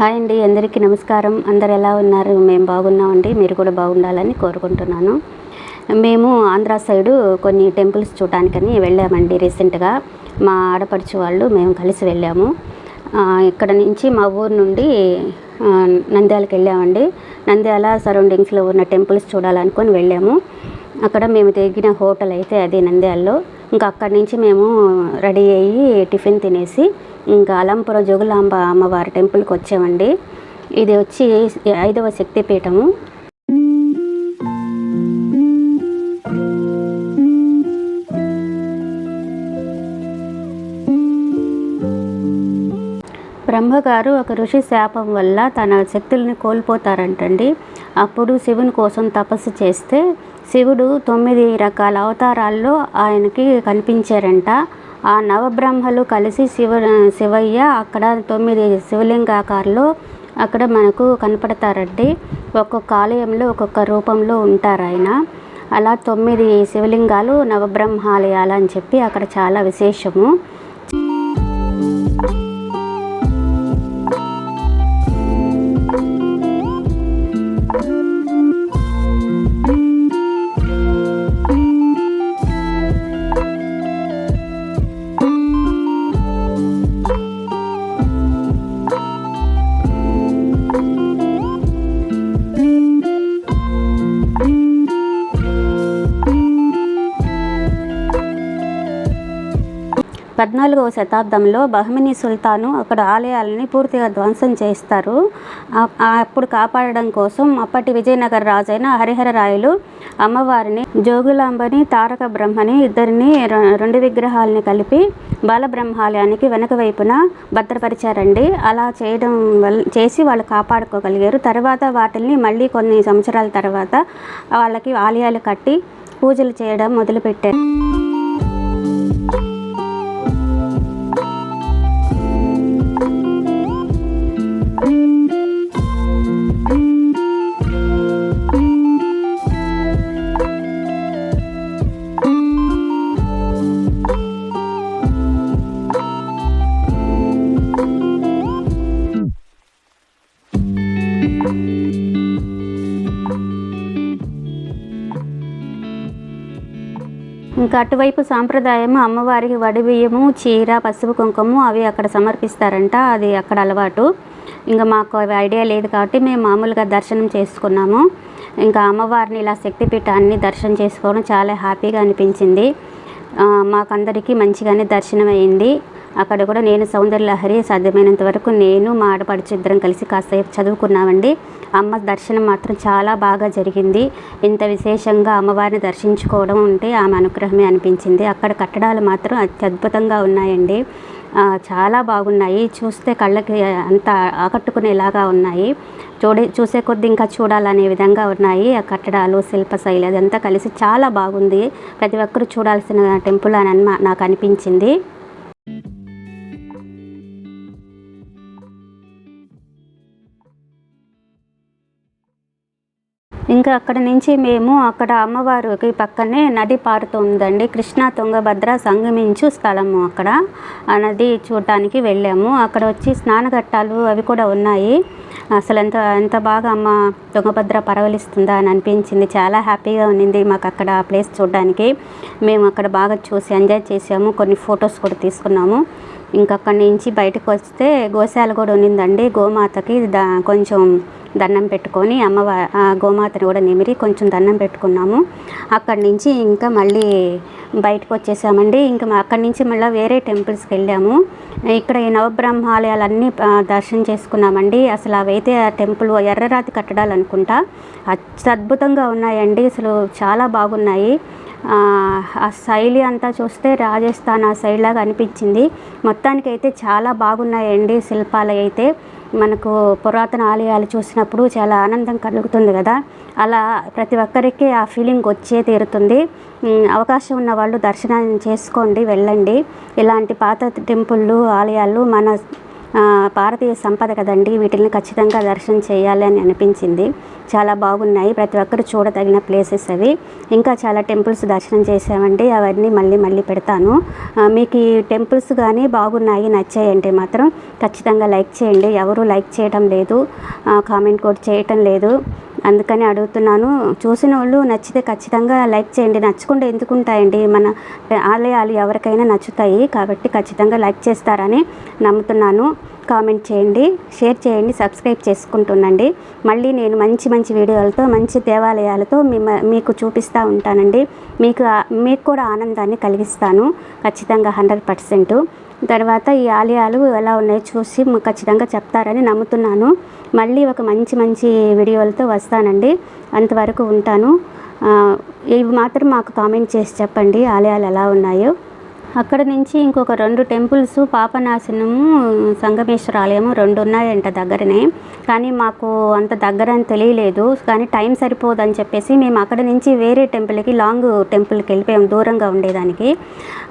Hi అండి అందరికీ నమస్కారం. అందరు ఎలా ఉన్నారు? మేము బాగున్నామండి. మీరు కూడా బాగుండాలని కోరుకుంటున్నాను. మేము ఆంధ్ర సైడు కొన్ని టెంపుల్స్ చూడటానికని వెళ్ళామండి రీసెంట్గా. మా ఆడపడుచు వాళ్ళు మేము కలిసి వెళ్ళాము. ఇక్కడ నుంచి మా ఊరు నుండి నంద్యాలకు వెళ్ళామండి. నంద్యాల సరౌండింగ్స్లో ఉన్న టెంపుల్స్ చూడాలనుకొని వెళ్ళాము. అక్కడ మేము తెగిన హోటల్ అయితే అది నంద్యాలలో. ఇంకా అక్కడి నుంచి మేము రెడీ అయ్యి టిఫిన్ తినేసి ఇంకా అలంపురం జోగులాంబ అమ్మవారి టెంపుల్కి వచ్చామండి. ఇది వచ్చి ఐదవ శక్తిపీఠము. బ్రహ్మగారు ఒక ఋషి శాపం వల్ల తన శక్తుల్ని కోల్పోతారంటండి. అప్పుడు శివుని కోసం తపస్సు చేస్తే శివుడు తొమ్మిది రకాల అవతారాల్లో ఆయనకి కనిపించారంట. ఆ నవబ్రహ్మలు కలిసి శివ శివయ్య అక్కడ తొమ్మిది శివలింగాకారంలో అక్కడ మనకు కనపడతారండి. ఒక్కొక్క ఆలయంలో ఒక్కొక్క రూపంలో ఉంటారు ఆయన. అలా తొమ్మిది శివలింగాలు నవబ్రహ్మాలయాలు అని చెప్పి అక్కడ చాలా విశేషము. పద్నాలుగవ శతాబ్దంలో బహమినీ సుల్తాను అక్కడ ఆలయాలని పూర్తిగా ధ్వంసం చేస్తారు. అప్పుడు కాపాడడం కోసం అప్పటి విజయనగర రాజైన హరిహర రాయలు అమ్మవారిని జోగులాంబని తారక బ్రహ్మని ఇద్దరిని రెండు విగ్రహాలని కలిపి బాలబ్రహ్మాలయానికి వెనక వైపున భద్రపరిచారండి. అలా చేయడం వల్ల చేసి వాళ్ళు కాపాడుకోగలిగారు. తర్వాత వాటిని మళ్ళీ కొన్ని సంవత్సరాల తర్వాత వాళ్ళకి ఆలయాలు కట్టి పూజలు చేయడం మొదలుపెట్టారు. ఇంకా అటువైపు సాంప్రదాయము అమ్మవారికి వడి బియ్యము చీర పసుపు కుంకుమ అవి అక్కడ సమర్పిస్తారంట. అది అక్కడ అలవాటు. ఇంకా మాకు అవి ఐడియా లేదు కాబట్టి మేము మామూలుగా దర్శనం చేసుకున్నాము. ఇంకా అమ్మవారిని ఇలా శక్తిపీఠాన్ని దర్శనం చేసుకోవడం చాలా హ్యాపీగా అనిపించింది. మాకందరికీ మంచిగానే దర్శనం అయింది అక్కడ కూడా నేను సౌందర్యలహరి సాధ్యమైనంత వరకు నేను మా ఆడపడుచు ఇద్దరం కలిసి కాసేపు చదువుకున్నామండి. అమ్మ దర్శనం మాత్రం చాలా బాగా జరిగింది. ఇంత విశేషంగా అమ్మవారిని దర్శించుకోవడం ఉంటే ఆమె అనుగ్రహమే అనిపించింది. అక్కడ కట్టడాలు మాత్రం అత్యద్భుతంగా ఉన్నాయండి. చాలా బాగున్నాయి. చూస్తే కళ్ళకి అంత ఆకట్టుకునేలాగా ఉన్నాయి. చూడే చూసే కొద్ది ఇంకా చూడాలనే విధంగా ఉన్నాయి. ఆ కట్టడాలు శిల్ప శైలి అదంతా కలిసి చాలా బాగుంది. ప్రతి ఒక్కరూ చూడాల్సిన టెంపుల్ అని నాకు అనిపించింది. ఇంకా అక్కడ నుంచి మేము అక్కడ అమ్మవారికి పక్కనే నది పారుతుందండి. కృష్ణా తుంగభద్ర సంగమించు స్థలము అక్కడ. ఆ నది చూడటానికి వెళ్ళాము. అక్కడ వచ్చి స్నానఘట్టాలు అవి కూడా ఉన్నాయి. అసలు ఎంత ఎంత బాగా అమ్మ తుంగభద్ర పరవలిస్తుందా అని అనిపించింది. చాలా హ్యాపీగా ఉన్నింది మాకు అక్కడ ఆ ప్లేస్ చూడడానికి మేము అక్కడ బాగా చూసి ఎంజాయ్ చేసాము కొన్ని ఫొటోస్ కూడా తీసుకున్నాము. ఇంకక్కడి నుంచి బయటకు వస్తే గోశాల కూడా ఉన్నిందండి. గోమాతకి దా కొంచెం దండం పెట్టుకొని అమ్మవా గోమాతని కూడా నిమిరి కొంచెం దండం పెట్టుకున్నాము. అక్కడి నుంచి ఇంకా మళ్ళీ బయటకు వచ్చేసామండి. ఇంకా అక్కడి నుంచి మళ్ళీ వేరే టెంపుల్స్కి వెళ్ళాము. ఇక్కడ ఈ నవబ్రహ్మాలయాలన్నీ దర్శనం చేసుకున్నామండి. అసలు అవైతే ఆ టెంపుల్ ఎర్రరాతి కట్టడాలు అనుకుంటా అద్భుతంగా ఉన్నాయండి. అసలు చాలా బాగున్నాయి. ఆ, శైలి అంతా చూస్తే రాజస్థాన్ ఆ సైడ్ లాగా అనిపించింది. మొత్తానికైతే చాలా బాగున్నాయండి శిల్పాలు అయితే మనకు పురాతన ఆలయాలు చూసినప్పుడు చాలా ఆనందం కలుగుతుంది కదా. అలా ప్రతి ఒక్కరికి ఆ ఫీలింగ్ వచ్చే తీరుతుంది. అవకాశం ఉన్న వాళ్ళు దర్శనం చేసుకోండి వెళ్ళండి. ఇలాంటి పాత టెంపుళ్ళు ఆలయాలు మన భారతీయ సంపద కదండి వీటిని ఖచ్చితంగా దర్శనం చేయాలి అని అనిపించింది. చాలా బాగున్నాయి ప్రతి ఒక్కరు చూడదగిన ప్లేసెస్ అవి. ఇంకా చాలా టెంపుల్స్ దర్శనం చేసామండి అవన్నీ మళ్ళీ మళ్ళీ పెడతాను. మీకు ఈ టెంపుల్స్ కానీ బాగున్నాయి నచ్చాయంటే మాత్రం ఖచ్చితంగా లైక్ చేయండి. ఎవరు లైక్ చేయడం లేదు కామెంట్ కూడా చేయటం లేదు. అందుకని అడుగుతున్నాను. చూసిన వాళ్ళు నచ్చితే ఖచ్చితంగా లైక్ చేయండి. నచ్చకుండా ఎందుకు ఉంటాయండి మన ఆలయాలు ఎవరికైనా నచ్చుతాయి కాబట్టి ఖచ్చితంగా లైక్ చేస్తారని నమ్ముతున్నాను. కామెంట్ చేయండి. షేర్ చేయండి. సబ్స్క్రైబ్ చేసుకుంటుండండి. మళ్ళీ నేను మంచి మంచి వీడియోలతో మంచి దేవాలయాలతో మిమ్మ మీకు చూపిస్తూ ఉంటానండి. మీకు మీకు కూడా ఆనందాన్ని కలిగిస్తాను. ఖచ్చితంగా హండ్రెడ్ పర్సెంట్. తర్వాత ఈ ఆలయాలు ఎలా ఉన్నాయో చూసి ఖచ్చితంగా చెప్తారని నమ్ముతున్నాను. మళ్ళీ ఒక మంచి మంచి వీడియోలతో వస్తానండి. అంతవరకు ఉంటాను. ఇవి మాత్రం మాకు కామెంట్ చేసి చెప్పండి. ఆలయాలు ఎలా ఉన్నాయో. అక్కడ నుంచి ఇంకొక రెండు టెంపుల్స్ పాపనాశనము సంగమేశ్వర ఆలయము రెండు ఉన్నాయంట దగ్గరనే. కానీ మాకు అంత దగ్గర అని తెలియలేదు. కానీ టైం సరిపోదని చెప్పేసి మేము అక్కడ నుంచి వేరే టెంపుల్కి లాంగ్ టెంపుల్కి వెళ్ళిపోయాము దూరంగా ఉండేదానికి.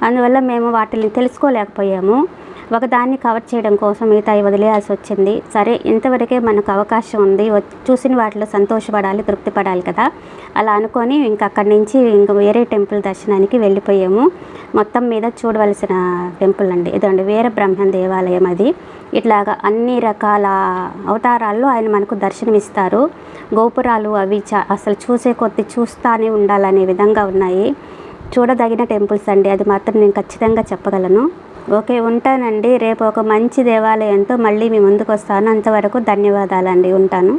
అందువల్ల మేము వాటిని తెలుసుకోలేకపోయాము. ఒకదాన్ని కవర్ చేయడం కోసం మిగతాయి వదిలేయాల్సి వచ్చింది. సరే ఇంతవరకే మనకు అవకాశం ఉంది. చూసిన వాటిలో సంతోషపడాలి తృప్తి పడాలి కదా? అలా అనుకొని ఇంక అక్కడి నుంచి ఇంక వేరే టెంపుల్ దర్శనానికి వెళ్ళిపోయాము. మొత్తం మీద చూడవలసిన టెంపుల్ అండి. ఇదండి వీర బ్రహ్మ దేవాలయం అది. ఇట్లాగా అన్ని రకాల అవతారాల్లో ఆయన మనకు దర్శనమిస్తారు. గోపురాలు అవి చా అసలు చూసే కొద్ది చూస్తానే ఉండాలనే విధంగా ఉన్నాయి. చూడదగిన టెంపుల్స్ అండి. అది మాత్రం నేను ఖచ్చితంగా చెప్పగలను. ఓకే ఉంటానండి. రేపు ఒక మంచి దేవాలయంతో మళ్ళీ మీ ముందుకు వస్తాను అంతవరకు ధన్యవాదాలండి. ఉంటాను.